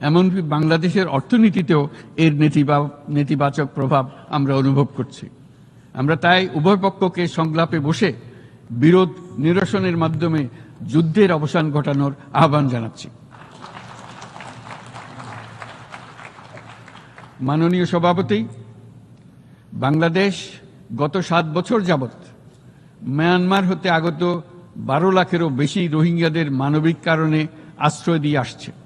এমনকি বাংলাদেশের অর্থনীতিতেও এর নেতিবা- নেতিবাচক প্রভাব আমরা অনুভব করছি। আমরা তাই উভয় পক্ষকে সংলাপে বসে বিরোধ নিরসনের মাধ্যমে যুদ্ধের অবসান ঘটানোর আহ্বান জানাচ্ছি। মাননীয় সভাপতি, বাংলাদেশ গত সাত বছর যাবৎ মায়ানমার হতে আগত বারো লাখেরও বেশি রোহিঙ্গাদের মানবিক কারণে আশ্রয় দিয়ে আসছে।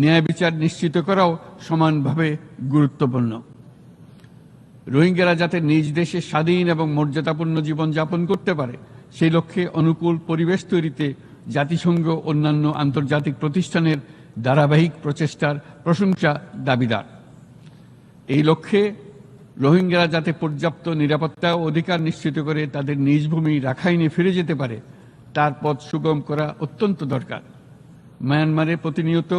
ন্যায় বিচার নিশ্চিত করাও সমানভাবে গুরুত্বপূর্ণ। রোহিঙ্গারা যাতে নিজ দেশে স্বাধীন এবং মর্যাদাপূর্ণ জীবন যাপন করতে পারে, সেই লক্ষ্যে অনুকূল পরিবেশ তৈরিতে জাতিসংঘ অন্যান্য আন্তর্জাতিক প্রতিষ্ঠানের ধারাবাহিক প্রচেষ্টার প্রশংসা দাবিদার। এই লক্ষ্যে রোহিঙ্গারা যাতে পর্যাপ্ত নিরাপত্তা ও অধিকার নিশ্চিত করে তাদের নিজ ভূমি রাখাইনে ফিরে যেতে পারে, তার পথ সুগম করা অত্যন্ত দরকার। মায়ানমারে প্রতিনিয়ত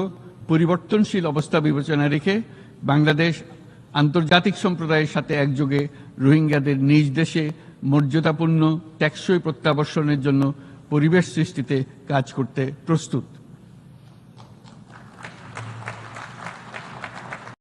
পরিবর্তনশীল অবস্থা বিবেচনা রেখে বাংলাদেশ আন্তর্জাতিক সম্প্রদায়ের সাথে একযোগে রোহিঙ্গাদের নিজ দেশে মর্যাদাপূর্ণ, টেকসই প্রত্যাবর্ষণের জন্য পরিবেশ সৃষ্টিতে কাজ করতে প্রস্তুত।